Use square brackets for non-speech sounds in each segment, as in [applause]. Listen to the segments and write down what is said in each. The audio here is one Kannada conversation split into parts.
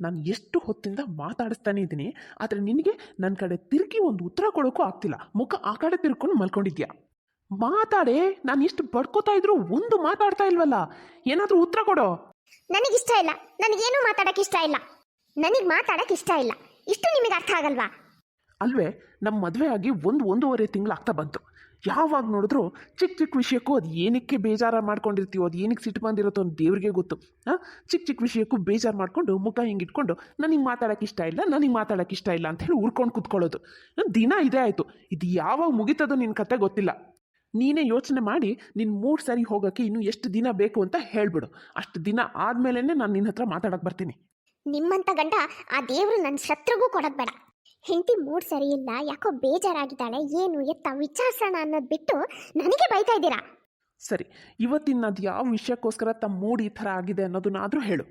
ನಾನು ಎಷ್ಟು ಹೊತ್ತಿಂದ ಮಾತಾಡಿಸ್ತಾನೆ ಇದ್ದೀನಿ ಆದರೆ ನಿನಗೆ ನನ್ನ ಕಡೆ ತಿರುಗಿ ಒಂದು ಉತ್ತರ ಕೊಡೋಕ್ಕೂ ಆಗ್ತಿಲ್ಲ. ಮುಖ ಆ ಕಡೆ ತಿರ್ಕೊಂಡು ಮಲ್ಕೊಂಡಿದ್ಯಾ? ಮಾತಾಡೆ ನಾನು ಎಷ್ಟು ಬಡ್ಕೋತಾ ಇದ್ರು ಒಂದು ಮಾತಾಡ್ತಾ ಇಲ್ವಲ್ಲ? ಏನಾದರೂ ಉತ್ತರ ಕೊಡೋ? ನನಗಿಷ್ಟ ಇಲ್ಲ. ನನಗೇನು ಮಾತಾಡಕ್ಕೆ ಇಷ್ಟ ಇಲ್ಲ. ನನಗೆ ಮಾತಾಡಕ್ಕೆ ಇಷ್ಟ ಇಲ್ಲ. ಇಷ್ಟು ನಿಮಗೆ ಅರ್ಥ ಆಗಲ್ವಾ? ಅಲ್ವೇ ನಮ್ಮ ಮದುವೆ ಆಗಿ ಒಂದು ಒಂದೂವರೆ ತಿಂಗಳು ಆಗ್ತಾ ಬಂತು. ಯಾವಾಗ ನೋಡಿದ್ರು ಚಿಕ್ಕ ಚಿಕ್ಕ ವಿಷಯಕ್ಕೂ ಅದು ಏನಕ್ಕೆ ಬೇಜಾರ ಮಾಡ್ಕೊಂಡಿರ್ತೀವೋ, ಅದು ಏನಕ್ಕೆ ಸಿಟ್ಟು ಬಂದಿರುತ್ತೋ ಅಂತ ದೇವ್ರಿಗೆ ಗೊತ್ತು. ಹಾಂ ಚಿಕ್ಕ ಚಿಕ್ಕ ವಿಷಯಕ್ಕೂ ಬೇಜಾರು ಮಾಡಿಕೊಂಡು ಮುಖ ಹಿಂಗೆ ಇಟ್ಕೊಂಡು ನನಗೆ ಮಾತಾಡೋಕೆ ಇಷ್ಟ ಇಲ್ಲ, ನನಗೆ ಮಾತಾಡೋಕೆ ಇಷ್ಟ ಇಲ್ಲ ಅಂತ ಹೇಳಿ ಉರ್ಕೊಂಡು ಕೂತ್ಕೊಳ್ಳೋದು. ದಿನ ಇದೇ ಆಯಿತು. ಇದು ಯಾವಾಗ ಮುಗಿತದೋ ನಿನ್ನ ಕತೆ ಗೊತ್ತಿಲ್ಲ. ನೀನೇ ಯೋಚನೆ ಮಾಡಿ ನಿನ್ನ ಮೂರು ಸಾರಿ ಹೋಗೋಕ್ಕೆ ಇನ್ನೂ ಎಷ್ಟು ದಿನ ಬೇಕು ಅಂತ ಹೇಳ್ಬಿಡು. ಅಷ್ಟು ದಿನ ಆದಮೇಲೆ ನಾನು ನಿನ್ನ ಹತ್ರ ಮಾತಾಡೋಕೆ ಬರ್ತೀನಿ. ನಿಮ್ಮಂತ ಗಂಡ ಆ ದೇವರು ನನ್ನ ಶತ್ರುಗೂ ಕೊಡೋದು ಬೇಡ. ಹೆಂಡತಿ ಮೂಡ್ ಸರಿ ಇಲ್ಲ ಯಾಕೋ ಬೇಜಾರಾಗಿದ್ದಾಳೆ ಏನು ಎತ್ತ ವಿಚಾರಿಸೋಣ ಅನ್ನೋದು ಬಿಟ್ಟು ನನಗೆ ಬೈತಾ ಇದ್ದೀರಾ? ಸರಿ ಇವತ್ತಿನ ಅದು ಯಾವ ವಿಷಯಕ್ಕೋಸ್ಕರ ತಮ್ಮ ಮೂಡ್ ಈ ಥರ ಆಗಿದೆ ಅನ್ನೋದನ್ನಾದರೂ ಹೇಳು.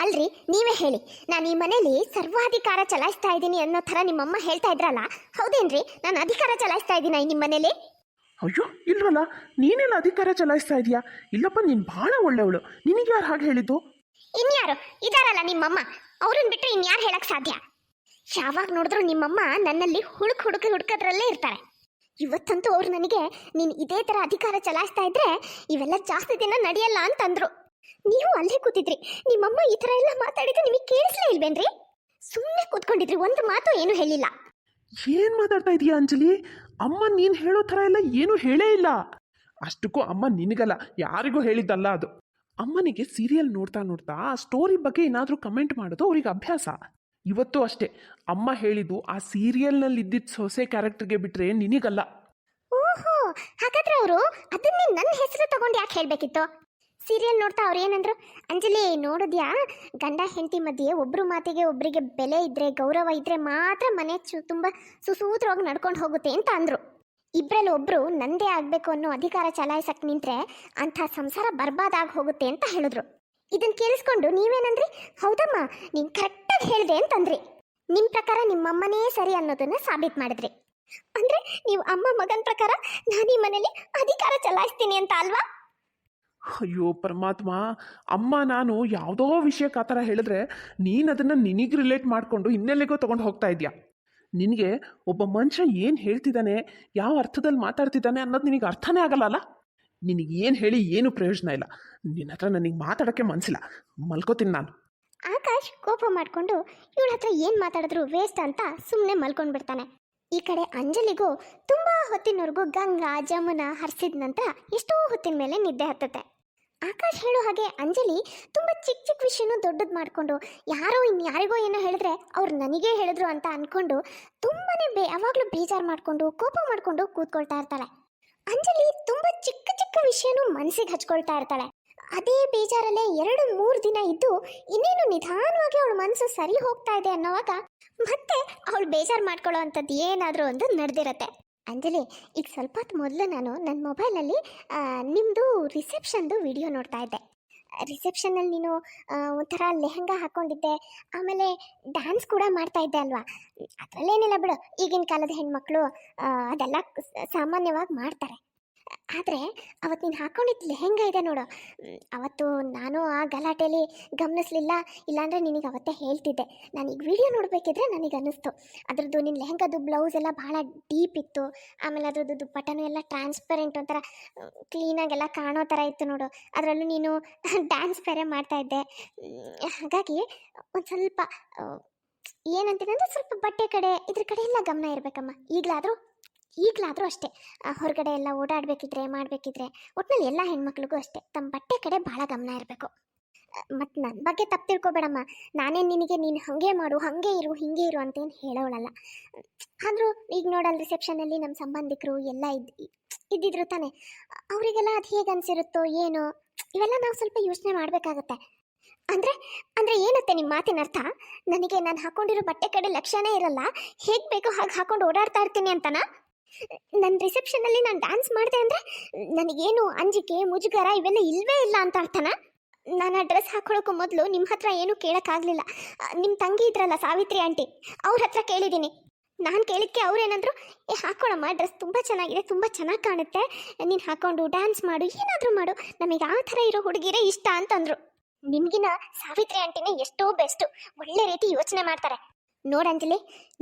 ಅಲ್ರಿ ನೀವೇ ಹೇಳಿ. ನಾನು ಈ ಮನೇಲಿ ಸರ್ವಾಧಿಕಾರ ಚಲಾಯಿಸ್ತಾ ಇದ್ದೀನಿ ಅನ್ನೋ ಥರ ನಿಮ್ಮಮ್ಮ ಹೇಳ್ತಾ ಇದ್ರಲ್ಲ ಹೌದೇನ್ರಿ? ನಾನು ಅಧಿಕಾರ ಚಲಾಯಿಸ್ತಾ ಇದ್ದೀನಿ ನಿಮ್ಮ ಮನೇಲಿ? ಅಯ್ಯೋ ಇಲ್ವಲ್ಲ ನೀನೆಲ್ಲ ಅಧಿಕಾರ ಚಲಾಯಿಸ್ತಾ ಇದೀಯಾ ಇಲ್ಲಪ್ಪ ನೀನ್ ಭಾಳ ಒಳ್ಳೆವಳು ನಿನಗೆ ಯಾರು ಹಾಗೆ ಹೇಳಿದ್ದು? ಇನ್ಯಾರು? ಇದಾರಲ್ಲ ನಿಮ್ಮಮ್ಮ? ಅವ್ರನ್ನ ಬಿಟ್ಟರೆ ಇನ್ಯಾರು ಹೇಳಕ್ ಸಾಧ್ಯ? ಯಾವಾಗ ನೋಡಿದ್ರು ನಿಮ್ಮಮ್ಮ ನನ್ನಲ್ಲಿ ಹುಡುಕ್ ಹುಡುಕ ಹುಡುಕೋದ್ರಲ್ಲೇ ಇರ್ತಾರೆ. ಇವತ್ತಂತೂ ಅವ್ರು ನನಗೆ, ನೀನು ಇದೇ ಥರ ಅಧಿಕಾರ ಚಲಾಯಿಸ್ತಾ ಇದ್ರೆ ಇವೆಲ್ಲ ಜಾಸ್ತಿ ದಿನ ನಡೆಯಲ್ಲ ಅಂತಂದ್ರು. ನೀವು ಅಲ್ಲೇ ಕೂತಿದ್ರಿ, ನಿಮ್ಮಮ್ಮ ಈ ಥರ ಎಲ್ಲ ಮಾತಾಡಿದ್ರೆ ನಿಮಗೆ ಕೇಳಿಸ್ಲೇ ಇಲ್ವೇನ್ರಿ? ಸುಮ್ಮನೆ ಕೂತ್ಕೊಂಡಿದ್ರಿ, ಒಂದು ಮಾತು ಏನು ಹೇಳಿಲ್ಲ. ಏನು ಮಾತಾಡ್ತಾ ಇದೀಯಾ ಅಂಜಲಿ? ಅಮ್ಮ ನೀನು ಹೇಳೋ ಥರ ಎಲ್ಲ ಏನೂ ಹೇಳೇ ಇಲ್ಲ. ಅಷ್ಟಕ್ಕೂ ಅಮ್ಮ ನಿನಗಲ್ಲ, ಯಾರಿಗೂ ಹೇಳಿದ್ದಲ್ಲ ಅದು. ಅಮ್ಮನಿಗೆ ಸೀರಿಯಲ್ ನೋಡ್ತಾ ನೋಡ್ತಾ ಆ ಸ್ಟೋರಿ ಬಗ್ಗೆ ಏನಾದರೂ ಕಮೆಂಟ್ ಮಾಡೋದು ಅವ್ರಿಗೆ ಅಭ್ಯಾಸ. ಇವತ್ತು ಅಷ್ಟೇ. ಅಮ್ಮ ಹೇಳಿದ್ದು ಆ ಸೀರಿಯಲ್ನಲ್ಲಿ ಇದ್ದಿದ್ದ ಸೊಸೆ ಕ್ಯಾರೆಕ್ಟರ್ಗೆ ಬಿಟ್ರೆ ನಿನಗಲ್ಲ. ಓಹೋ, ಹಾಗಾದ್ರೆ ಅವರು ಅದನ್ನೇ ನನ್ನ ಹೆಸರು ತಗೊಂಡು ಯಾಕೆ ಹೇಳಬೇಕಿತ್ತು? ಸೀರಿಯಲ್ ನೋಡ್ತಾ ಅವ್ರು ಏನಂದ್ರು, ಅಂಜಲಿ, ನೋಡಿದ್ಯಾ? ಗಂಡ ಹೆಂಡತಿ ಮಧ್ಯೆ ಒಬ್ರು ಮಾತಿಗೆ ಒಬ್ಬರಿಗೆ ಬೆಲೆ ಇದ್ರೆ, ಗೌರವ ಇದ್ರೆ ಮಾತ್ರ ಮನೆ ಚು, ತುಂಬ ಸುಸೂತ್ರವಾಗಿ ನಡ್ಕೊಂಡು ಹೋಗುತ್ತೆ ಅಂತ ಅಂದ್ರು. ಇಬ್ರಲ್ಲಿ ಒಬ್ರು ನಂದೇ ಆಗಬೇಕು ಅನ್ನೋ ಅಧಿಕಾರ ಚಲಾಯಿಸಕ್ ನಿಂತ್ರೆ ಅಂಥ ಸಂಸಾರ ಬರ್ಬಾದಾಗಿ ಹೋಗುತ್ತೆ ಅಂತ ಹೇಳಿದ್ರು. ಇದನ್ನ ಕೇಳಿಸ್ಕೊಂಡು ನೀವೇನಂದ್ರಿ? ಹೌದಮ್ಮ, ನೀನ್ ಕರೆಕ್ಟಾಗಿ ಹೇಳಿದೆ ಅಂತಂದ್ರಿ. ನಿಮ್ಮ ಪ್ರಕಾರ ನಿಮ್ಮಮ್ಮನೇ ಸರಿ ಅನ್ನೋದನ್ನ ಸಾಬೀತು ಮಾಡಿದ್ರಿ. ಅಂದ್ರೆ ನೀವು ಅಮ್ಮ ಮಗನ ಪ್ರಕಾರ ನಾನು ಈ ಮನೇಲಿ ಅಧಿಕಾರ ಚಲಾಯಿಸ್ತೀನಿ ಅಂತ ಅಲ್ವಾ? ಅಯ್ಯೋ ಪರಮಾತ್ಮ, ಅಮ್ಮ ನಾನು ಯಾವುದೋ ವಿಷಯಕ್ಕೆ ಆ ಥರ ಹೇಳಿದ್ರೆ ನೀನು ಅದನ್ನು ನಿನಗೆ ರಿಲೇಟ್ ಮಾಡಿಕೊಂಡು ಹಿನ್ನೆಲೆಗೋ ತೊಗೊಂಡು ಹೋಗ್ತಾ ಇದೆಯಾ? ನಿನಗೆ ಒಬ್ಬ ಮನುಷ್ಯ ಏನು ಹೇಳ್ತಿದ್ದಾನೆ, ಯಾವ ಅರ್ಥದಲ್ಲಿ ಮಾತಾಡ್ತಿದ್ದಾನೆ ಅನ್ನೋದು ನಿನಗೆ ಅರ್ಥನೇ ಆಗಲ್ಲ ನಿನಗೆ ಏನು ಹೇಳಿ ಏನು ಪ್ರಯೋಜನ ಇಲ್ಲ. ನಿನ್ನ ಹತ್ರ ನನಗೆ ಮಾತಾಡೋಕ್ಕೆ ಮನಸ್ಸಿಲ್ಲ ಮಲ್ಕೋತೀನಿ ನಾನು. ಆಕಾಶ್ ಕೋಪ ಮಾಡಿಕೊಂಡು ಇವಳ ಹತ್ರ ಏನು ಮಾತಾಡಿದ್ರು ವೇಸ್ಟ್ ಅಂತ ಸುಮ್ಮನೆ ಮಲ್ಕೊಂಡ್ಬಿಡ್ತಾನೆ ಈ ಕಡೆ ಅಂಜಲಿಗೂ ತುಂಬ ಹೊತ್ತಿನವರೆಗೂ ಗಂಗಾ, ಜಮುನಾ ಹರಿಸಿದ ನಂತರ ಎಷ್ಟೋ ಹೊತ್ತಿನ ಮೇಲೆ ನಿದ್ದೆ ಹತ್ತುತ್ತೆ. ಆಕಾಶ್ ಹೇಳೋ ಹಾಗೆ ಅಂಜಲಿ ತುಂಬ ಚಿಕ್ಕ ಚಿಕ್ಕ ವಿಷಯನೂ ದೊಡ್ಡದು ಮಾಡಿಕೊಂಡು ಯಾರೋ ಇನ್ ಯಾರಿಗೋ ಏನೋ ಹೇಳಿದ್ರೆ ಅವ್ರು ನನಗೇ ಹೇಳಿದ್ರು ಅಂತ ಅಂದ್ಕೊಂಡು ತುಂಬಾ ಬೇ ಯಾವಾಗಲೂ ಬೇಜಾರು ಮಾಡಿಕೊಂಡು, ಕೋಪ ಮಾಡಿಕೊಂಡು ಕೂತ್ಕೊಳ್ತಾ ಇರ್ತಾಳೆ. ಅಂಜಲಿ ತುಂಬ ಚಿಕ್ಕ ಚಿಕ್ಕ ವಿಷಯನೂ ಮನಸ್ಸಿಗೆ ಹಚ್ಕೊಳ್ತಾ ಇರ್ತಾಳೆ. ಅದೇ ಬೇಜಾರಲ್ಲೇ ಎರಡು ಮೂರು ದಿನ ಇದ್ದು ಇನ್ನೇನು ನಿಧಾನವಾಗಿ ಅವಳ ಮನಸ್ಸು ಸರಿ ಹೋಗ್ತಾ ಇದೆ ಅನ್ನೋವಾಗ ಮತ್ತೆ ಅವಳು ಬೇಜಾರು ಮಾಡ್ಕೊಳ್ಳೋ ಅಂಥದ್ದು ಏನಾದರೂ ಒಂದು ನಡೆದಿರತ್ತೆ. ಅಂಜಲಿ, ಈಗ ಸ್ವಲ್ಪ ಹೊತ್ತು ಮೊದಲು ನಾನು ನನ್ನ ಮೊಬೈಲಲ್ಲಿ ನಿಮ್ಮದು ರಿಸೆಪ್ಷನ್ದು ವಿಡಿಯೋ ನೋಡ್ತಾ ಇದ್ದೆ. ರಿಸೆಪ್ಷನಲ್ಲಿ ನೀನು ಒಂಥರ ಲೆಹಂಗಾ ಹಾಕೊಂಡಿದ್ದೆ. ಆಮೇಲೆ ಡ್ಯಾನ್ಸ್ ಕೂಡ ಮಾಡ್ತಾ ಇದ್ದೆ ಅಲ್ವಾ? ಅದರಲ್ಲೇನಿಲ್ಲ ಬಿಡು, ಈಗಿನ ಕಾಲದ ಹೆಣ್ಮಕ್ಳು ಅದೆಲ್ಲ ಸಾಮಾನ್ಯವಾಗಿ ಮಾಡ್ತಾರೆ. ಆದರೆ ಅವತ್ತು ನೀನು ಹಾಕೊಂಡಿದ್ದ ಲೆಹೆಂಗಾ ಇದೆ ನೋಡು. ಅವತ್ತು ನಾನು ಆ ಗಲಾಟೆಯಲ್ಲಿ ಗಮನಿಸ್ಲಿಲ್ಲ, ಇಲ್ಲಾಂದರೆ ನಿನಗೆ ಅವತ್ತೇ ಹೇಳ್ತಿದ್ದೆ. ನಾನು ಈಗ ವಿಡಿಯೋ ನೋಡಬೇಕಿದ್ರೆ ನನಗೆ ಅನ್ನಿಸ್ತು. ಅದ್ರದ್ದು ನಿನ್ನ ಲೆಹಂಗಾದು ಬ್ಲೌಸ್ ಎಲ್ಲ ಭಾಳ ಡೀಪ್ ಇತ್ತು. ಆಮೇಲೆ ಅದ್ರದ್ದು ದುಪ್ಪಟ್ಟನೂ ಎಲ್ಲ ಟ್ರಾನ್ಸ್ಪರೆಂಟ್ ಒಂಥರ ಕ್ಲೀನಾಗೆಲ್ಲ ಕಾಣೋ ಥರ ಇತ್ತು ನೋಡು. ಅದರಲ್ಲೂ ನೀನು [laughs] ಡ್ಯಾನ್ಸ್ ಬೇರೆ ಮಾಡ್ತಾ ಇದ್ದೆ. ಹಾಗಾಗಿ ಒಂದು ಸ್ವಲ್ಪ ಏನಂತೀನಂದ್ರೆ ಸ್ವಲ್ಪ ಬಟ್ಟೆ ಕಡೆ, ಇದ್ರ ಕಡೆ ಎಲ್ಲ ಗಮನ ಇರಬೇಕಮ್ಮ. ಈಗಲಾದರೂ ಈಗಲಾದರೂ ಅಷ್ಟೇ. ಹೊರಗಡೆ ಎಲ್ಲ ಓಡಾಡಬೇಕಿದ್ರೆ, ಮಾಡಬೇಕಿದ್ರೆ ಒಟ್ಟಿನಲ್ಲಿ ಎಲ್ಲ ಹೆಣ್ಮಕ್ಳಿಗೂ ಅಷ್ಟೇ. ತಮ್ಮ ಬಟ್ಟೆ ಕಡೆ ಭಾಳ ಗಮನ ಇರಬೇಕು. ಮತ್ತು ನನ್ನ ಬಗ್ಗೆ ತಪ್ಪು ತಿಳ್ಕೊಬೇಡಮ್ಮ. ನಾನೇ ನಿನಗೆ ನೀನು ಹಾಗೆ ಮಾಡು, ಹಾಗೆ ಇರು, ಹಿಂಗೆ ಇರು ಅಂತೇನು ಹೇಳೋಳಲ್ಲ. ಆದರೂ ಈಗ ನೋಡಲ್ಲ ರಿಸೆಪ್ಷನಲ್ಲಿ ನಮ್ಮ ಸಂಬಂಧಿಕರು ಎಲ್ಲ ಇದ್, ಇದ್ದಿದ್ರು ತಾನೆ. ಅವರಿಗೆಲ್ಲ ಅದು ಹೇಗೆ ಅನಿಸಿರುತ್ತೋ ಏನೋ, ಇವೆಲ್ಲ ನಾವು ಸ್ವಲ್ಪ ಯೋಚನೆ ಮಾಡಬೇಕಾಗತ್ತೆ. ಅಂದರೆ ಅಂದರೆ ಏನತ್ತೆ ನಿಮ್ಮ ಮಾತಿನ ಅರ್ಥ? ನನಗೆ ನಾನು ಹಾಕೊಂಡಿರೋ ಬಟ್ಟೆ ಕಡೆ ಲಕ್ಷ್ಯನೇ ಇರಲ್ಲ. ಹೇಗೆ ಬೇಕೋ ಹಾಗೆ ಹಾಕೊಂಡು ಓಡಾಡ್ತಾ ಇರ್ತೀನಿ ಅಂತನಾ? ನನ್ನ ರಿಸೆಪ್ಷನಲ್ಲಿ ನಾನು ಡ್ಯಾನ್ಸ್ ಮಾಡಿದೆ ಅಂದರೆ ನನಗೇನು ಅಂಜಿಕೆ, ಮುಜುಗರ ಇವೆಲ್ಲ ಇಲ್ವೇ ಇಲ್ಲ ಅಂತ ಅರ್ಥನಾ? ನಾನು ಆ ಡ್ರೆಸ್ ಹಾಕೊಳ್ಳೋಕ್ಕೂ ಮೊದಲು ನಿಮ್ಮ ಹತ್ರ ಏನೂ ಕೇಳೋಕ್ಕಾಗಲಿಲ್ಲ. ನಿಮ್ಮ ತಂಗಿ ಇದ್ರಲ್ಲ ಸಾವಿತ್ರಿ ಆಂಟಿ, ಅವ್ರ ಹತ್ರ ಕೇಳಿದ್ದೀನಿ ನಾನು ಕೇಳಿದ್ದಕ್ಕೆ ಅವ್ರೇನಂದ್ರು ಏ ಹಾಕೊಳ್ಳಮ್ಮ ಡ್ರೆಸ್ ತುಂಬ ಚೆನ್ನಾಗಿದೆ, ತುಂಬ ಚೆನ್ನಾಗಿ ಕಾಣುತ್ತೆ. ನೀನು ಹಾಕೊಂಡು ಡ್ಯಾನ್ಸ್ ಮಾಡು, ಏನಾದರೂ ಮಾಡು. ನಮಗೆ ಆ ಥರ ಇರೋ ಹುಡುಗಿರೇ ಇಷ್ಟ ಅಂತಂದರು. ನಿಮಗಿನ ಸಾವಿತ್ರಿ ಆಂಟಿನೇ ಎಷ್ಟೋ ಬೆಸ್ಟು. ಒಳ್ಳೆ ರೀತಿ ಯೋಚನೆ ಮಾಡ್ತಾರೆ. ನೋಡಂಜಲಿ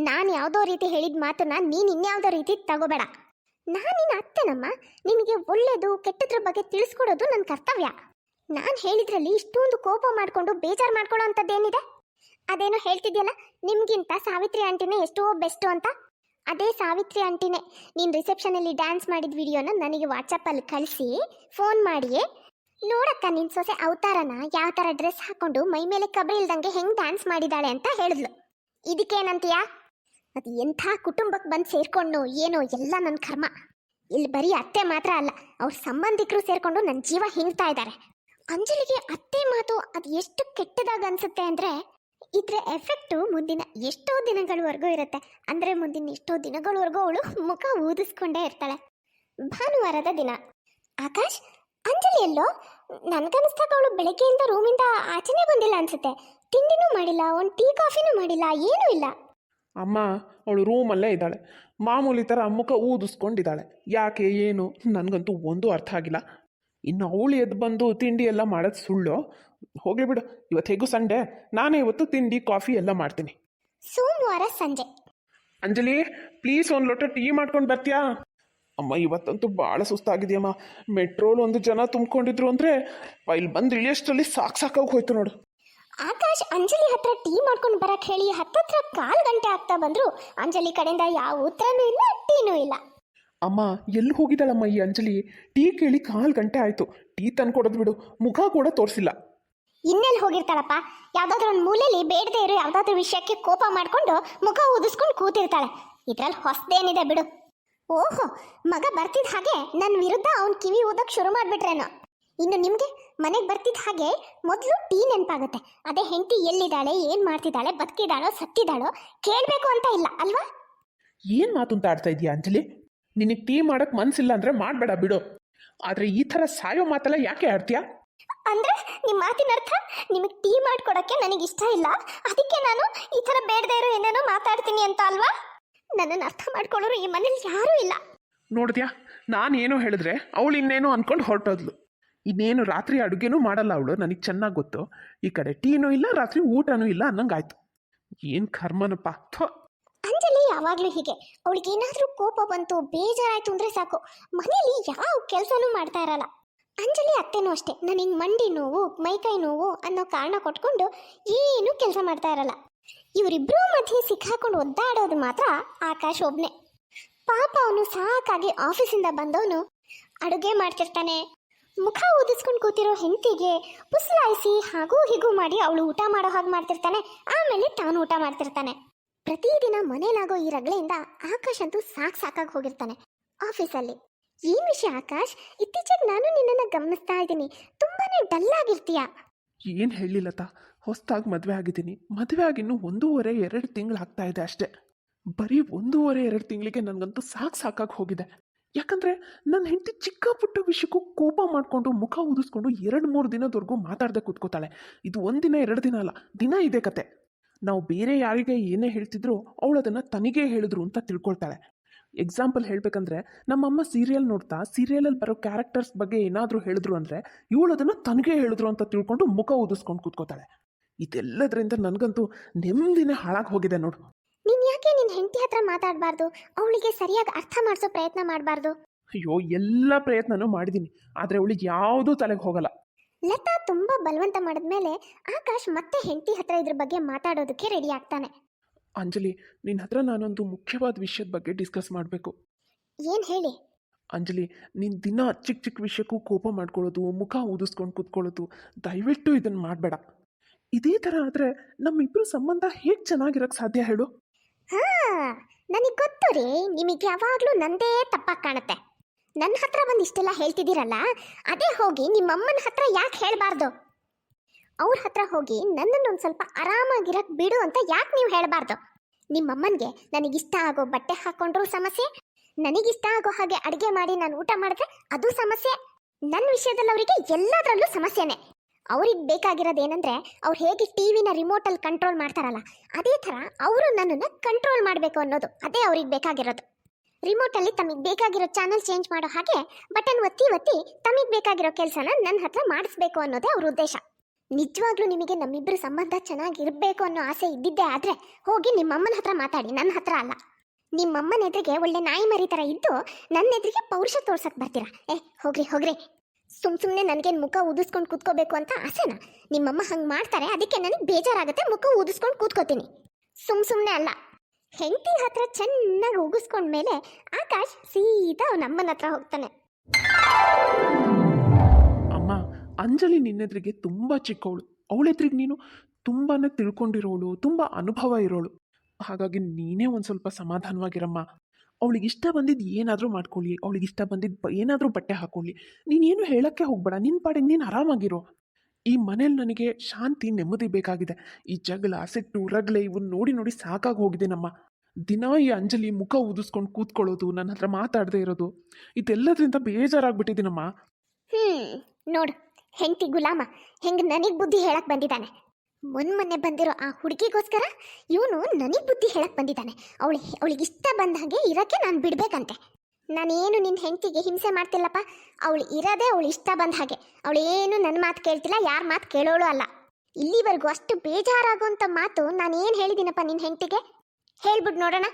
ನಾನು ಯಾವುದೋ ರೀತಿ ಹೇಳಿದ ಮಾತನ್ನ ನೀನು ಇನ್ಯಾವುದೋ ರೀತಿ ತಗೋಬೇಡ. ನಾನು ನಿನ್ನ ಅತ್ತೆನಮ್ಮ, ನಿನಗೆ ಒಳ್ಳೆಯದು ಕೆಟ್ಟದ್ರ ಬಗ್ಗೆ ತಿಳಿಸ್ಕೊಡೋದು ನನ್ನ ಕರ್ತವ್ಯ. ನಾನು ಹೇಳಿದ್ರಲ್ಲಿ ಇಷ್ಟೊಂದು ಕೋಪ ಮಾಡಿಕೊಂಡು ಬೇಜಾರು ಮಾಡ್ಕೊಳ್ಳೋ ಅಂಥದ್ದೇನಿದೆ? ಅದೇನೋ ಹೇಳ್ತಿದ್ಯಲ್ಲ, ನಿಮಗಿಂತ ಸಾವಿತ್ರಿ ಆಂಟಿನೇ ಎಷ್ಟೋ ಬೆಸ್ಟು ಅಂತ? ಅದೇ ಸಾವಿತ್ರಿ ಆಂಟಿನೇ, ನೀನು ರಿಸೆಪ್ಷನಲ್ಲಿ ಡ್ಯಾನ್ಸ್ ಮಾಡಿದ ವಿಡಿಯೋನ ನನಗೆ ವಾಟ್ಸಪ್ಪಲ್ಲಿ ಕಳಿಸಿ, ಫೋನ್ ಮಾಡಿಯೇ. ನೋಡಕ್ಕ ನಿನ್ನ ಸೊಸೆ ಅವತಾರನ, ಯಾವ ಥರ ಡ್ರೆಸ್ ಹಾಕ್ಕೊಂಡು ಮೈ ಮೇಲೆ ಕಬರಿ ಇಲ್ದಂಗೆ ಹೆಂಗೆ ಡ್ಯಾನ್ಸ್ ಮಾಡಿದ್ದಾಳೆ ಅಂತ ಹೇಳಿದ್ಲು. ಇದಕ್ಕೇನಂತೀಯ? ಅದು ಎಂಥ ಕುಟುಂಬಕ್ಕೆ ಬಂದು ಸೇರ್ಕೊಂಡು ಏನೋ ಎಲ್ಲ ನನ್ನ ಕರ್ಮ. ಇಲ್ಲಿ ಬರೀ ಅತ್ತೆ ಮಾತ್ರ ಅಲ್ಲ, ಅವ್ರ ಸಂಬಂಧಿಕರು ಸೇರ್ಕೊಂಡು ನನ್ನ ಜೀವ ಹಿಂಗ್ತಾ ಇದ್ದಾರೆ ಅಂಜಲಿಗೆ ಅತ್ತೆ ಮಾತು ಅದು ಎಷ್ಟು ಕೆಟ್ಟದಾಗ ಅನ್ಸುತ್ತೆ ಅಂದ್ರೆ, ಇದ್ರ ಎಫೆಕ್ಟು ಮುಂದಿನ ಎಷ್ಟೋ ದಿನಗಳವರೆಗೂ ಇರುತ್ತೆ. ಅಂದ್ರೆ ಮುಂದಿನ ಎಷ್ಟೋ ದಿನಗಳವರೆಗೂ ಅವಳು ಮುಖ ಊದಿಸ್ಕೊಂಡೇ ಇರ್ತಾಳೆ. ಭಾನುವಾರದ ದಿನ. ಆಕಾಶ್, ಅಂಜಲಿ ಎಲ್ಲೋ? ನನಗನ್ನಿಸ್ದಾಗ ಅವಳು ಬೆಳಗ್ಗೆಯಿಂದ ರೂಮಿಂದ ಆಚೆನೇ ಬಂದಿಲ್ಲ ಅನ್ಸುತ್ತೆ. ತಿಂಡಿನೂ ಮಾಡಿಲ್ಲ ಒಂದು ಟೀ ಕಾಫಿನೂ ಮಾಡಿಲ್ಲ ಏನೂ ಇಲ್ಲ. ಅಮ್ಮ ಅವಳು ರೂಮಲ್ಲೇ ಇದ್ದಾಳೆ. ಮಾಮೂಲಿ ಥರ ಮುಖ ಊದಿಸ್ಕೊಂಡಿದ್ದಾಳೆ. ಯಾಕೆ ಏನು? ನನಗಂತೂ ಒಂದು ಅರ್ಥ ಆಗಿಲ್ಲ. ಇನ್ನು ಅವಳು ಎದ್ದು ಬಂದು ತಿಂಡಿ ಎಲ್ಲ ಮಾಡೋದು ಸುಳ್ಳು? ಹೋಗಲಿ ಬಿಡು. ಇವತ್ತು ಹೇಗೂ ಸಂಡೆ. ನಾನೇ ಇವತ್ತು ತಿಂಡಿ ಕಾಫಿ ಎಲ್ಲ ಮಾಡ್ತೀನಿ. ಸೋಮವಾರ ಸಂಜೆ. ಅಂಜಲಿ ಪ್ಲೀಸ್ ಒಂದು ಲೋಟ ಟೀ ಮಾಡ್ಕೊಂಡು ಬರ್ತೀಯಾ? ಅಮ್ಮ ಇವತ್ತಂತೂ ಭಾಳ ಸುಸ್ತಾಗಿದೆಯಮ್ಮ. ಮೆಟ್ರೋಲ್ ಒಂದು ಜನ ತುಂಬ್ಕೊಂಡಿದ್ರು ಅಂದರೆ ಇಲ್ಲಿ ಬಂದು ಇಳಿಯೋಷ್ಟರಲ್ಲಿ ಸಾಕು ಸಾಕಾಗಿ ಹೋಯ್ತು ನೋಡು. ಆಕಾಶ್ ಅಂಜಲಿ ಹತ್ರ ಟೀ ಮಾಡ್ಕೊಂಡು ಬರಕ್ ಹೇಳಿ ಹತ್ತತ್ರ ಕಾಲ್ ಗಂಟೆ ಆಗ್ತಾ ಬಂದ್ರು. ಅಂಜಲಿ ಕಡೆಯಿಂದ ಯಾವ ಉತ್ತರನೂ ಇಲ್ಲ ಟೀನೂ ಇಲ್ಲ. ಅಮ್ಮ ಎಲ್ಲಿ ಹೋಗಿದ್ದಾಳಮ್ಮ ಈ ಅಂಜಲಿ? ಟೀ ಕೇಳಿ ಕಾಲು ಗಂಟೆ ಆಯ್ತು. ಟೀ ತಂದ್ಕೊಡೋದು ಬಿಡು. ಮುಖ ಕೂಡ ತೋರಿಸಿಲ್ಲ. ಇನ್ನೆಲ್ಲಿ ಹೋಗಿರ್ತಾಳಪ್ಪ? ಯಾವ್ದಾದ್ರು ಒಂದು ಮೂಲೆಯಲ್ಲಿ ಬೇಡದೇ ಇರೋ ಯಾವ್ದಾದ್ರು ವಿಷಯಕ್ಕೆ ಕೋಪ ಮಾಡ್ಕೊಂಡು ಮುಖ ಊದಿಸ್ಕೊಂಡು ಕೂತಿರ್ತಾಳೆ. ಇದ್ರಲ್ಲಿ ಹೊಸದೇನಿದೆ ಬಿಡು. ಓಹೋ ಮಗ ಬರ್ತಿದ್ದ ಹಾಗೆ ನನ್ನ ವಿರುದ್ಧ ಅವನ್ ಕಿವಿ ಓದಕ್ ಶುರು ಮಾಡ್ಬಿಟ್ರೇನೋ. ಇನ್ನು ನಿಮ್ಗೆ ಮನೆಗೆ ಬರ್ತಿದ್ದ ಹಾಗೆ ಮೊದಲು ಟೀ ನೆನಪಾಗುತ್ತೆ. ಅದೇ ಹೆಂಡತಿ ಎಲ್ಲಿದ್ದಾಳೆ ಏನು ಮಾಡ್ತಿದ್ದಾಳೆ ಬದುಕಿದಾಳೋ ಸತ್ತಿದ್ದಾಳೋ ಕೇಳಬೇಕು ಅಂತ ಇಲ್ಲ ಅಲ್ವಾ? ಏನು ಮಾತುಂತ ಆಡ್ತಾ ಇದೀಯ ಅಂಜಲಿ? ನಿನಗೆ ಟೀ ಮಾಡೋಕೆ ಮನಸ್ಸಿಲ್ಲ ಅಂದ್ರೆ ಮಾಡಬೇಡ ಬಿಡು. ಆದರೆ ಈ ಥರ ಸಾಯೋ ಮಾತೆಲ್ಲ ಯಾಕೆ ಆಡ್ತೀಯಾ? ಅಂದ್ರೆ ನಿಮ್ಮ ಮಾತಿನ ಅರ್ಥ? ನಿಮಗೆ ಟೀ ಮಾಡ್ಕೊಡಕ್ಕೆ ನನಗೆ ಇಷ್ಟ ಇಲ್ಲ. ಅದಕ್ಕೆ ನಾನು ಈ ತರ ಬೇಡದೇ ಇರೋ ಏನೇನೋ ಮಾತಾಡ್ತೀನಿ ಅಂತ ಅಲ್ವಾ? ನನ್ನನ್ನು ಅರ್ಥ ಮಾಡ್ಕೊಳ್ಳೋರು ಈ ಮನೇಲಿ ಯಾರೂ ಇಲ್ಲ. ನೋಡಿದ್ಯಾ? ನಾನು ಏನೋ ಹೇಳಿದ್ರೆ ಅವಳು ಇನ್ನೇನೋ ಅನ್ಕೊಂಡು ಹೊರಟೋದ್ಲು. ಇನ್ನೇನು ರಾತ್ರಿ ಅಡುಗೆನೂ ಮಾಡಲ್ಲ ಅವಳು, ನನಗೆ ಚೆನ್ನಾಗಿ ಗೊತ್ತು. ಈ ಕಡೆ ಟೀನೂ ಇಲ್ಲ, ರಾತ್ರಿ ಊಟನೂ ಇಲ್ಲ ಅನ್ನಂಗಾಯ್ತು. ಏನು ಕರ್ಮನಪ್ಪ? ಅಂಜಲಿ, ಯಾವಾಗ್ಲೂ ಹೀಗೆ. ಅವಳಿಗೆ ಏನಾದ್ರೂ ಕೋಪ ಬಂತು, ಬೇಜಾರಾಯ್ತು ಅಂದ್ರೆ ಸಾಕು. ಮನೆಯಲ್ಲಿ ಯಾವ ಕೆಲಸನೂ ಮಾಡ್ತಾ ಇರಲ್ಲ. ಅಂಜಲಿ ಅತ್ತೆನೂ ಅಷ್ಟೇ. ನನಗೆ ಮಂಡಿ ನೋವು, ಮೈಕೈ ನೋವು ಅನ್ನೋ ಕಾರಣ ಕೊಟ್ಕೊಂಡು ಏನು ಕೆಲಸ ಮಾಡ್ತಾ ಇರಲ್ಲ. ಇವರಿಬ್ರು ಮಧ್ಯೆ ಸಿಕ್ಕಾಕೊಂಡು ಒದ್ದಾಡೋದು ಮಾತ್ರ ಆಕಾಶ್ ಒಬ್ನೇ. ಪಾಪ ಅವನು ಸಾಕಾಗಿ ಆಫೀಸಿಂದ ಬಂದವನು ಅಡುಗೆ ಮಾಡ್ತಿರ್ತಾನೆ ಮುಖ ಓದಿಸ್ಕೊಂಡು ಕೂತಿರೋ ಹೆಂಡತಿಗೆ ಪುಸಲಾಯಿಸಿ ಹಾಗೂ ಹೀಗೂ ಮಾಡಿ ಅವಳು ಊಟ ಮಾಡೋ ಹಾಗೆ ಮಾಡ್ತಿರ್ತಾನೆ, ಆಮೇಲೆ ತಾನು ಊಟ ಮಾಡ್ತಿರ್ತಾನೆ. ಪ್ರತಿದಿನ ಮನೇಲಾಗೋ ಈ ರಗಳೆಯಿಂದ ಆಕಾಶ್ ಅಂತೂ ಸಾಕ್ ಸಾಕಾಗಿ ಹೋಗಿರ್ತಾನೆ ಆಫೀಸಲ್ಲಿ. ಏನ್ ವಿಷಯ ಆಕಾಶ್? ಇತ್ತೀಚೆಗೆ ನಾನು ನಿನ್ನನ್ನು ಗಮನಿಸ್ತಾ ಇದ್ದೀನಿ. ತುಂಬಾನೇ ಡಲ್ ಆಗಿರ್ತೀಯ? ಏನು ಹೇಳಿಲ್ಲತ ಹೊಸ್ದಾಗಿ ಮದುವೆ ಆಗಿದ್ದೀನಿ. ಮದುವೆ ಆಗಿನ್ನೂ ಒಂದೂವರೆ, ಎರಡು ತಿಂಗಳು ಆಗ್ತಾ ಇದೆ ಅಷ್ಟೇ. ಬರೀ ಒಂದೂವರೆ, ಎರಡು ತಿಂಗಳಿಗೆ ನನಗಂತೂ ಸಾಕು ಸಾಕಾಗಿ ಹೋಗಿದೆ. ಯಾಕಂದರೆ ನನ್ನ ಹೆಂಡತಿ ಚಿಕ್ಕ ಪುಟ್ಟ ವಿಷಯಕ್ಕೂ ಕೋಪ ಮಾಡಿಕೊಂಡು ಮುಖ ಊದಿಸ್ಕೊಂಡು ಎರಡು ಮೂರು ದಿನದವರೆಗೂ ಮಾತಾಡದೆ ಕೂತ್ಕೋತಾಳೆ. ಇದು ಒಂದಿನ ಎರಡು ದಿನ ಅಲ್ಲ, ದಿನ ಇದೆ ಕತೆ. ನಾವು ಬೇರೆ ಯಾರಿಗೆ ಏನೇ ಹೇಳ್ತಿದ್ರು ಅವಳು ಅದನ್ನು ತನಗೇ ಹೇಳಿದ್ರು ಅಂತ ತಿಳ್ಕೊಳ್ತಾಳೆ. ಎಕ್ಸಾಂಪಲ್ ಹೇಳಬೇಕಂದ್ರೆ ನಮ್ಮಮ್ಮ ಸೀರಿಯಲ್ ನೋಡ್ತಾ ಸೀರಿಯಲಲ್ಲಿ ಬರೋ ಕ್ಯಾರೆಕ್ಟರ್ಸ್ ಬಗ್ಗೆ ಏನಾದರೂ ಹೇಳಿದ್ರು ಅಂದರೆ ಇವಳು ಅದನ್ನು ತನಗೇ ಹೇಳಿದ್ರು ಅಂತ ತಿಳ್ಕೊಂಡು ಮುಖ ಊದಿಸ್ಕೊಂಡು ಕೂತ್ಕೋತಾಳೆ. ಇದೆಲ್ಲದರಿಂದ ನನಗಂತೂ ನೆಮ್ಮದಿನೇ ಹಾಳಾಗಿ ಹೋಗಿದೆ ನೋಡು. ನೀನ್ ಯಾಕೆ ನಿನ್ ಹೆಂಡತಿ ಹತ್ರ ಮಾತಾಡಬಾರ್ದು? ಅವಳಿಗೆ ಸರಿಯಾಗಿ ಅರ್ಥ ಮಾಡಿಸೋ ಪ್ರಯತ್ನ ಮಾಡಬಾರ್ದು. ಅಯ್ಯೋ ಎಲ್ಲ ಪ್ರಯತ್ನನೂ ಮಾಡಿದ್ದೀನಿ ಆದರೆ ಅವಳಿಗೆ ಯಾವುದೂ ತಲೆಗೆ ಹೋಗಲ್ಲ. ಲತಾ ತುಂಬಾ ಬಲವಂತ ಮಾಡಿದ್ಮೇಲೆ ಆಕಾಶ್ ಮತ್ತೆ ಹೆಂಡತಿ ಹತ್ರ ಇದ್ರ ಬಗ್ಗೆ ಮಾತಾಡೋದಕ್ಕೆ ರೆಡಿ ಆಗ್ತಾನೆ. ಅಂಜಲಿ ನಿನ್ನ ಹತ್ರ ನಾನೊಂದು ಮುಖ್ಯವಾದ ವಿಷಯದ ಬಗ್ಗೆ ಡಿಸ್ಕಸ್ ಮಾಡಬೇಕು. ಏನ್ ಹೇಳಿ? ಅಂಜಲಿ ನೀನು ದಿನ ಚಿಕ್ಕ ಚಿಕ್ಕ ವಿಷಯಕ್ಕೂ ಕೋಪ ಮಾಡ್ಕೊಳ್ಳೋದು ಮುಖ ಊದಿಸ್ಕೊಂಡು ಕೂತ್ಕೊಳ್ಳೋದು ದಯವಿಟ್ಟು ಇದನ್ನು ಮಾಡಬೇಡ. ಇದೇ ಥರ ಆದರೆ ನಮ್ಮಿಬ್ಬರು ಸಂಬಂಧ ಹೇಗೆ ಚೆನ್ನಾಗಿರೋಕ್ಕೆ ಸಾಧ್ಯ ಹೇಳು? ಹಾ, ನನಗೆ ಗೊತ್ತು ರೀ, ನಿಮಗೆ ಯಾವಾಗಲೂ ನಂದೇ ತಪ್ಪಾಗಿ ಕಾಣುತ್ತೆ. ನನ್ನ ಹತ್ರ ಬಂದು ಇಷ್ಟೆಲ್ಲ ಹೇಳ್ತಿದ್ದೀರಲ್ಲ, ಅದೇ ಹೋಗಿ ನಿಮ್ಮಮ್ಮನ ಹತ್ರ ಯಾಕೆ ಹೇಳಬಾರ್ದು? ಅವ್ರ ಹತ್ರ ಹೋಗಿ ನನ್ನನ್ನು ಒಂದು ಸ್ವಲ್ಪ ಆರಾಮಾಗಿರಕ್ ಬಿಡು ಅಂತ ಯಾಕೆ ನೀವು ಹೇಳಬಾರ್ದು? ನಿಮ್ಮಮ್ಮನಿಗೆ ನನಗಿಷ್ಟ ಆಗೋ ಬಟ್ಟೆ ಹಾಕ್ಕೊಂಡ್ರೂ ಸಮಸ್ಯೆ ನನಗಿಷ್ಟ ಆಗೋ ಹಾಗೆ ಅಡುಗೆ ಮಾಡಿ ನಾನು ಊಟ ಮಾಡಿದ್ರೆ ಅದು ಸಮಸ್ಯೆ. ನನ್ನ ವಿಷಯದಲ್ಲಿ ಅವರಿಗೆ ಎಲ್ಲದರಲ್ಲೂ ಸಮಸ್ಯೆನೆ. ಅವ್ರಿಗೆ ಬೇಕಾಗಿರೋದೇನೆಂದ್ರೆ ಅವ್ರು ಹೇಗೆ ಟಿವಿನ ರಿಮೋಟಲ್ಲಿ ಕಂಟ್ರೋಲ್ ಮಾಡ್ತಾರಲ್ಲ, ಅದೇ ಥರ ಅವರು ನನ್ನನ್ನು ಕಂಟ್ರೋಲ್ ಮಾಡಬೇಕು ಅನ್ನೋದು, ಅದೇ ಅವ್ರಿಗೆ ಬೇಕಾಗಿರೋದು. ರಿಮೋಟಲ್ಲಿ ತಮಗೆ ಬೇಕಾಗಿರೋ ಚಾನಲ್ ಚೇಂಜ್ ಮಾಡೋ ಹಾಗೆ ಬಟನ್ ಒತ್ತಿ ಒತ್ತಿ ತಮಗೆ ಬೇಕಾಗಿರೋ ಕೆಲಸನ ನನ್ನ ಹತ್ರ ಮಾಡಿಸ್ಬೇಕು ಅನ್ನೋದೇ ಅವ್ರ ಉದ್ದೇಶ. ನಿಜವಾಗ್ಲೂ ನಿಮಗೆ ನಮ್ಮಿಬ್ಬರ ಸಂಬಂಧ ಚೆನ್ನಾಗಿರಬೇಕು ಅನ್ನೋ ಆಸೆ ಇದ್ದಿದ್ದೇ ಆದ್ರೆ, ಹೋಗಿ ನಿಮ್ಮಮ್ಮನ ಹತ್ರ ಮಾತಾಡಿ ನನ್ನ ಹತ್ರ ಅಲ್ಲ. ನಿಮ್ಮಮ್ಮನ ಎದುರಿಗೆ ಒಳ್ಳೆ ನಾಯಿ ಮರಿ ಥರ ಇದ್ದು, ನನ್ನ ಎದುರಿಗೆ ಪೌರುಷ ತೋರ್ಸಕ್ಕೆ ಬರ್ತೀರಾ? ಏ, ಹೋಗ್ರಿ ಹೋಗ್ರಿ. ಸುಮ್ ಸುಮ್ಮನೆ ನನಗೇನು ಮುಖ ಊದಿಸ್ಕೊಂಡು ಕೂತ್ಕೋಬೇಕು ಅಂತ ಆಸೆನಾ? ನಿಮ್ಮಮ್ಮ ಹಂಗೆ ಮಾಡ್ತಾರೆ, ಅದಕ್ಕೆ ನನಗೆ ಬೇಜಾರಾಗುತ್ತೆ, ಮುಖ ಊದಿಸ್ಕೊಂಡು ಕೂತ್ಕೋತೀನಿ. ಸುಮ್ ಸುಮ್ಮನೆ ಅಲ್ಲ. ಹೆಂಡತಿ ಹತ್ರ ಚೆನ್ನಾಗಿ ಉಗಿಸ್ಕೊಂಡ್ಮೇಲೆ ಆಕಾಶ್ ಸೀದಾ ಅವನ ಅಮ್ಮನ ಹತ್ರ ಹೋಗ್ತಾನೆ. ಅಮ್ಮ, ಅಂಜಲಿ ನಿನ್ನೆದ್ರಿಗೆ ತುಂಬ ಚಿಕ್ಕವಳು. ಅವಳೆದ್ರಿಗೆ ನೀನು ತುಂಬಾ ತಿಳ್ಕೊಂಡಿರೋಳು, ತುಂಬ ಅನುಭವ ಇರೋಳು. ಹಾಗಾಗಿ ನೀನೇ ಒಂದು ಸ್ವಲ್ಪ ಸಮಾಧಾನವಾಗಿರಮ್ಮ. ಅವಳಿಗೆ ಇಷ್ಟ ಬಂದಿದ್ದು ಏನಾದರೂ ಮಾಡ್ಕೊಳ್ಳಿ, ಅವಳಿಗೆ ಇಷ್ಟ ಬಂದಿದ್ದು ಏನಾದರೂ ಬಟ್ಟೆ ಹಾಕೊಳ್ಳಿ. ನೀನೇನು ಹೇಳೋಕ್ಕೆ ಹೋಗ್ಬೇಡ ನಿನ್ನ ಪಾಡಿಗೆ ನೀನು ಆರಾಮಾಗಿರೋ. ಈ ಮನೇಲಿ ನನಗೆ ಶಾಂತಿ, ನೆಮ್ಮದಿ ಬೇಕಾಗಿದೆ. ಈ ಜಗಳ, ಸಿಟ್ಟು ರಗಳೆ ಇವನ್ನ ನೋಡಿ ನೋಡಿ ಸಾಕಾಗಿ ಹೋಗಿದೆ ನಮ್ಮ. ದಿನ ಈ ಅಂಜಲಿ ಮುಖ ಊದಿಸ್ಕೊಂಡು ಕೂತ್ಕೊಳ್ಳೋದು ನನ್ನ ಹತ್ರ ಮಾತಾಡದೇ ಇರೋದು. ಇದೆಲ್ಲದರಿಂದ ಬೇಜಾರಾಗ್ಬಿಟ್ಟಿದ್ದೀನಮ್ಮ. ಹ್ಮ್, ನೋಡು, ಹೆಂಡತಿ ಗುಲಾಮ, ಹೆಂಗ್ ನನಗ್ ಬುದ್ಧಿ ಹೇಳಕ್ ಬಂದಿದ್ದಾನೆ. ಮೊನ್ ಮೊನ್ನೆ ಬಂದಿರೋ ಆ ಹುಡುಗಿಗೋಸ್ಕರ ಇವನು ನನಗೆ ಬುದ್ಧಿ ಹೇಳಕ್ ಬಂದಿದ್ದಾನೆ. ಅವಳು ಅವಳಿಗೆ ಇಷ್ಟ ಬಂದ ಹಾಗೆ ಇರಕ್ಕೆ ನಾನು ಬಿಡಬೇಕಂತೆ. ನಾನೇನು ನಿನ್ನ ಹೆಂಡತಿಗೆ ಹಿಂಸೆ ಮಾಡ್ತಿಲ್ಲಪ್ಪ? ಅವಳು ಇರೋದೇ ಅವಳು ಇಷ್ಟ ಬಂದ ಹಾಗೆ. ಅವಳು ಏನು ನನ್ನ ಮಾತು ಕೇಳ್ತಿಲ್ಲ, ಯಾರ ಮಾತು ಕೇಳೋಳು ಅಲ್ಲ. ಇಲ್ಲಿವರೆಗೂ ಅಷ್ಟು ಬೇಜಾರಾಗುವಂಥ ಮಾತು ನಾನೇನು ಹೇಳಿದ್ದೀನಪ್ಪ ನಿನ್ನ ಹೆಂಡತಿಗೆ? ಹೇಳ್ಬಿಟ್ಟು ನೋಡೋಣ.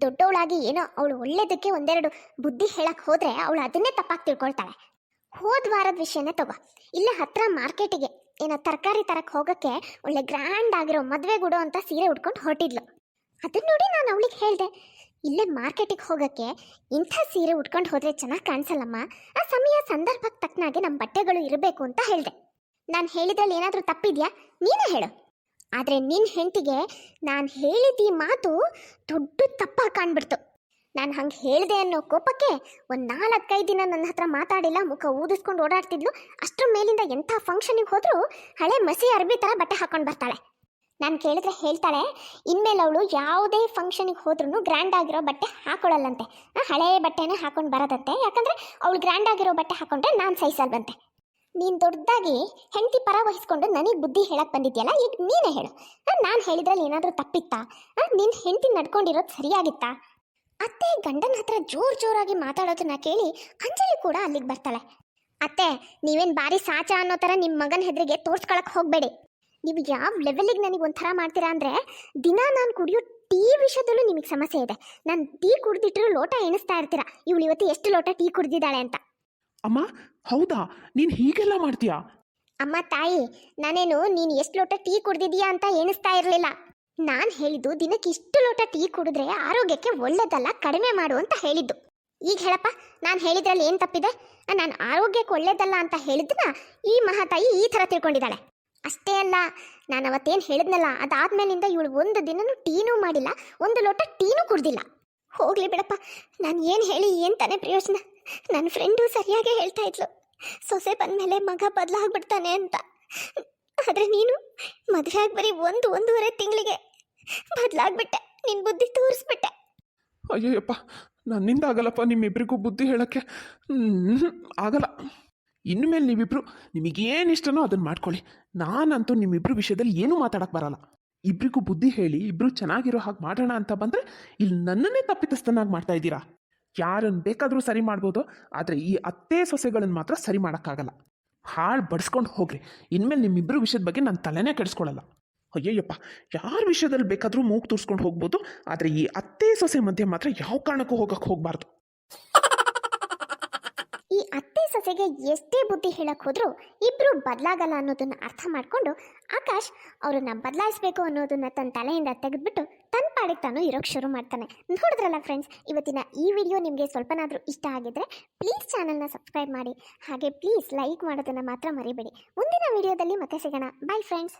ದೊಡ್ಡವಳಾಗಿ ಏನೋ ಅವಳು ಒಳ್ಳೇದಕ್ಕೆ ಒಂದೆರಡು ಬುದ್ಧಿ ಹೇಳಕ್ಕೆ ಹೋದರೆ ಅವಳು ಅದನ್ನೇ ತಪ್ಪಾಗಿ ತಿಳ್ಕೊಳ್ತಾಳೆ. ಹೋದ ವಾರದ ವಿಷಯನೇ ತಗೋ. ಇಲ್ಲೇ ಹತ್ರ ಮಾರ್ಕೆಟಿಗೆ. ಏನೋ ತರಕಾರಿ ತರಕ್ಕೆ ಹೋಗೋಕ್ಕೆ ಒಳ್ಳೆ ಗ್ರ್ಯಾಂಡ್ ಆಗಿರೋ ಮದುವೆ ಗುಡೋ ಅಂತ ಸೀರೆ ಉಟ್ಕೊಂಡು ಹೊರಟಿದ್ಲು. ಅದನ್ನ ನೋಡಿ ನಾನು ಅವಳಿಗೆ ಹೇಳಿದೆ, ಇಲ್ಲೇ ಮಾರ್ಕೆಟಿಗೆ ಹೋಗೋಕ್ಕೆ ಇಂಥ ಸೀರೆ ಉಟ್ಕೊಂಡು ಹೋದರೆ ಚೆನ್ನಾಗಿ ಕಾಣಿಸಲ್ಲಮ್ಮ? ಆ ಸಮಯ ಸಂದರ್ಭಕ್ಕೆ ತಕ್ಕನಾಗೆ ನಮ್ಮ ಬಟ್ಟೆಗಳು ಇರಬೇಕು ಅಂತ ಹೇಳಿದೆ. ನಾನು ಹೇಳಿದ್ರಲ್ಲಿ ಏನಾದರೂ ತಪ್ಪಿದ್ಯಾ? ನೀನೇ ಹೇಳು. ಆದರೆ ನಿನ್ನ ಹೆಂಡತಿಗೆ ನಾನು ಹೇಳಿದ ಈ ಮಾತು ದೊಡ್ಡ ತಪ್ಪಾಗಿ ಕಾಣ್ಬಿಡ್ತು. ನಾನು ಹಂಗೆ ಹೇಳಿದೆ ಅನ್ನೋ ಕೋಪಕ್ಕೆ ಒಂದು ನಾಲ್ಕೈದು ದಿನ ನನ್ನ ಹತ್ರ ಮಾತಾಡಿಲ್ಲ, ಮುಖ ಊದಿಸ್ಕೊಂಡು ಓಡಾಡ್ತಿದ್ಲು. ಅಷ್ಟ್ರ ಮೇಲಿಂದ ಎಂಥ ಫಂಕ್ಷನಿಗೆ ಹೋದರೂ ಹಳೆ ಮಸಿ ಅರ್ಬಿ ಥರ ಬಟ್ಟೆ ಹಾಕೊಂಡು ಬರ್ತಾಳೆ. ನಾನು ಕೇಳಿದ್ರೆ ಹೇಳ್ತಾಳೆ, ಇನ್ಮೇಲೆ ಅವಳು ಯಾವುದೇ ಫಂಕ್ಷನಿಗೆ ಹೋದ್ರೂ ಗ್ರ್ಯಾಂಡ್ ಆಗಿರೋ ಬಟ್ಟೆ ಹಾಕೊಳ್ಳಲ್ಲಂತೆ ಹಳೆ ಬಟ್ಟೆನೇ ಹಾಕೊಂಡು ಬರೋದಂತೆ ಯಾಕಂದರೆ ಅವಳು ಗ್ರ್ಯಾಂಡ್ ಆಗಿರೋ ಬಟ್ಟೆ ಹಾಕೊಂಡ್ರೆ ನಾನು ಸಹಿಸಲ್ವಂತೆ ನೀನು ದೊಡ್ಡದಾಗಿ ಹೆಂಡತಿ ಪರ ವಹಿಸ್ಕೊಂಡು ನನಗೆ ಬುದ್ಧಿ ಹೇಳಕ್ಕೆ ಬಂದಿದ್ಯಲ್ಲ, ಈಗ ನೀನೇ ಹೇಳು. ನಾನು ಹೇಳಿದ್ರಲ್ಲಿ ಏನಾದರೂ ತಪ್ಪಿತ್ತಾ? ನಿನ್ನ ಹೆಂಡತಿ ನಡ್ಕೊಂಡಿರೋದು ಸರಿಯಾಗಿತ್ತಾ? ಅತ್ತೆ ಗಂಡನ ಹತ್ರ ಜೋರ್ ಜೋರಾಗಿ ಮಾತಾಡೋದನ್ನ ಕೇಳಿ ಅಂಜಲಿ ಕೂಡ ಅಲ್ಲಿಗೆ ಬರ್ತಾಳೆ. ಅತ್ತೆ ನೀವೇನ್ ಬಾರಿ ಸಾಚ ಅನ್ನೋ ತರ ನಿಮ್ಮ ಮಗನ ಹೆದ್ರಿಗೆ ತೋರ್ಸ್ಕೊಳಕ್ ಹೋಗಬೇಡಿ. ನೀವು ಯಾವ ಲೆವೆಲಿಗೆ ನನಗೆ ಒಂಥರ ಮಾಡ್ತೀರಾ ಅಂದರೆ ದಿನ ನಾನು ಕುಡಿಯೋ ಟೀ ವಿಷಯದಲ್ಲೂ ನಿಮಗೆ ಸಮಸ್ಯೆ ಇದೆ. ನಾನು ಟೀ ಕುಡ್ದಿಟ್ರು ಲೋಟ ಎಣಿಸ್ತಾ ಇರ್ತೀರಾ? ಇವಳು ಇವತ್ತು ಎಷ್ಟು ಲೋಟ ಟೀ ಕುಡ್ದಿದ್ದಾಳೆ ಅಂತ. ಅಮ್ಮ ಹೌದಾ? ನೀನು ಹೀಗೆಲ್ಲ ಮಾಡ್ತೀಯಾ? ಅಮ್ಮ ತಾಯಿ ನಾನೇನು ನೀನು ಎಷ್ಟು ಲೋಟ ಟೀ ಕುಡ್ದಿದೀಯಾ ಅಂತ ಎಣಿಸ್ತಾ ಇರಲಿಲ್ಲ. ನಾನು ಹೇಳಿದ್ದು ದಿನಕ್ಕೆ ಇಷ್ಟು ಲೋಟ ಟೀ ಕುಡಿದ್ರೆ ಆರೋಗ್ಯಕ್ಕೆ ಒಳ್ಳೇದಲ್ಲ, ಕಡಿಮೆ ಮಾಡು ಅಂತ ಹೇಳಿದ್ದು. ಈಗ ಹೇಳಪ್ಪ, ನಾನು ಹೇಳಿದ್ರಲ್ಲಿ ಏನು ತಪ್ಪಿದೆ? ನಾನು ಆರೋಗ್ಯಕ್ಕೆ ಒಳ್ಳೇದಲ್ಲ ಅಂತ ಹೇಳಿದ್ನ ಈ ಮಹಾತಾಯಿ ಈ ಥರ ತಿಳ್ಕೊಂಡಿದ್ದಾಳೆ. ಅಷ್ಟೇ ಅಲ್ಲ, ನಾನು ಅವತ್ತೇನು ಹೇಳಿದ್ನಲ್ಲ, ಅದಾದ್ಮೇಲಿಂದ ಇವಳು ಒಂದು ದಿನನೂ ಟೀನೂ ಮಾಡಿಲ್ಲ, ಒಂದು ಲೋಟ ಟೀನೂ ಕುಡ್ದಿಲ್ಲ. ಹೋಗ್ಲಿ ಬಿಡಪ್ಪ, ನಾನು ಏನು ಹೇಳಿ ಏನು ತಾನೇ ಪ್ರಯೋಜನ. ನನ್ನ ಫ್ರೆಂಡು ಸರಿಯಾಗೇ ಹೇಳ್ತಾ ಇದ್ಲು. ಸೊಸೆ ಬಂದಮೇಲೆ ಮಗ ಬದಲಾಗ್ಬಿಡ್ತಾನೆ ಅಂತ. ಆದರೆ ನೀನು ಮದುವೆ ಆಗಿ ಬರೀ ಒಂದು, ಒಂದೂವರೆ ತಿಂಗಳಿಗೆ ಬದಲಾಗ್ಬಿಟ್ಟೆ. ನಿನ್ನ ಬುದ್ಧಿ ತೋರಿಸ್ಬಿಟ್ಟೆ. ಅಯ್ಯಯ್ಯಪ್ಪ, ನನ್ನಿಂದ ಆಗಲ್ಲಪ್ಪ ನಿಮ್ಮಿಬ್ಬರಿಗೂ ಬುದ್ಧಿ ಹೇಳೋಕ್ಕೆ. ಆಗಲ್ಲ ಆಗಲ್ಲ. ಇನ್ಮೇಲೆ ನೀವಿಬ್ರು ನಿಮಗೇನು ಇಷ್ಟನೋ ಅದನ್ನು ಮಾಡ್ಕೊಳ್ಳಿ. ನಾನಂತೂ ನಿಮ್ಮಿಬ್ರು ವಿಷಯದಲ್ಲಿ ಏನೂ ಮಾತಾಡಕ್ಕೆ ಬರಲ್ಲ. ಇಬ್ರಿಗೂ ಬುದ್ಧಿ ಹೇಳಿ, ಇಬ್ರು ಚೆನ್ನಾಗಿರೋ ಹಾಗೆ ಮಾಡೋಣ ಅಂತ ಬಂದರೆ ಇಲ್ಲಿ ನನ್ನನ್ನೇ ತಪ್ಪಿತಸ್ಥನಾಗಿ ಮಾಡ್ತಾ ಇದ್ದೀರಾ? ಯಾರನ್ನು ಬೇಕಾದರೂ ಸರಿ ಮಾಡ್ಬೋದು, ಆದರೆ ಈ ಅತ್ತೆ ಸೊಸೆಗಳನ್ನು ಮಾತ್ರ ಸರಿ ಮಾಡೋಕ್ಕಾಗಲ್ಲ. ಹಾಳು ಬಡಿಸ್ಕೊಂಡು ಹೋಗ್ರಿ. ಇನ್ಮೇಲೆ ನಿಮ್ಮಿಬ್ಬರು ವಿಷಯದ ಬಗ್ಗೆ ನಾನು ತಲೆನೇ ಕೆಡಿಸ್ಕೊಳ್ಳಲ್ಲ ಅಯ್ಯಯ್ಯಪ್ಪ, ಯಾರ ವಿಷಯದಲ್ಲಿ ಬೇಕಾದರೂ ಮೂಗು ತೋರಿಸ್ಕೊಂಡು ಹೋಗ್ಬೋದು, ಆದರೆ ಈ ಅತ್ತೆ ಸೊಸೆ ಮಧ್ಯೆ ಮಾತ್ರ ಯಾವ ಕಾರಣಕ್ಕೂ ಹೋಗಕ್ಕೆ ಹೋಗಬಾರ್ದು. ಈ ಅತ್ತೆ ಸೊಸೆಗೆ ಎಷ್ಟೇ ಬುದ್ಧಿ ಹೇಳಕ್ ಹೋದ್ರೂ ಇಬ್ರು ಬದಲಾಗಲ್ಲ ಅನ್ನೋದನ್ನ ಅರ್ಥ ಮಾಡ್ಕೊಂಡು ಆಕಾಶ್ ಅವರನ್ನ ಬದಲಾಯಿಸ್ಬೇಕು ಅನ್ನೋದನ್ನ ತನ್ನ ತಲೆಯಿಂದ ತೆಗೆದ್ಬಿಟ್ಟು ತನ್ನ ಪಾಡಿಗೆ ತಾನು ಇರೋಕ್ಕೆ ಶುರು ಮಾಡ್ತಾನೆ. ನೋಡಿದ್ರಲ್ಲ ಫ್ರೆಂಡ್ಸ್ ಇವತ್ತಿನ ಈ ವಿಡಿಯೋ ನಿಮಗೆ ಸ್ವಲ್ಪನಾದರೂ ಇಷ್ಟ ಆಗಿದ್ರೆ ಪ್ಲೀಸ್ ಚಾನಲ್ನ ಸಬ್ಸ್ಕ್ರೈಬ್ ಮಾಡಿ. ಹಾಗೆ ಪ್ಲೀಸ್ ಲೈಕ್ ಮಾಡೋದನ್ನ ಮಾತ್ರ ಮರಿಬೇಡಿ. ಮುಂದಿನ ವಿಡಿಯೋದಲ್ಲಿ ಮತ್ತೆ ಸಿಗೋಣ. By friends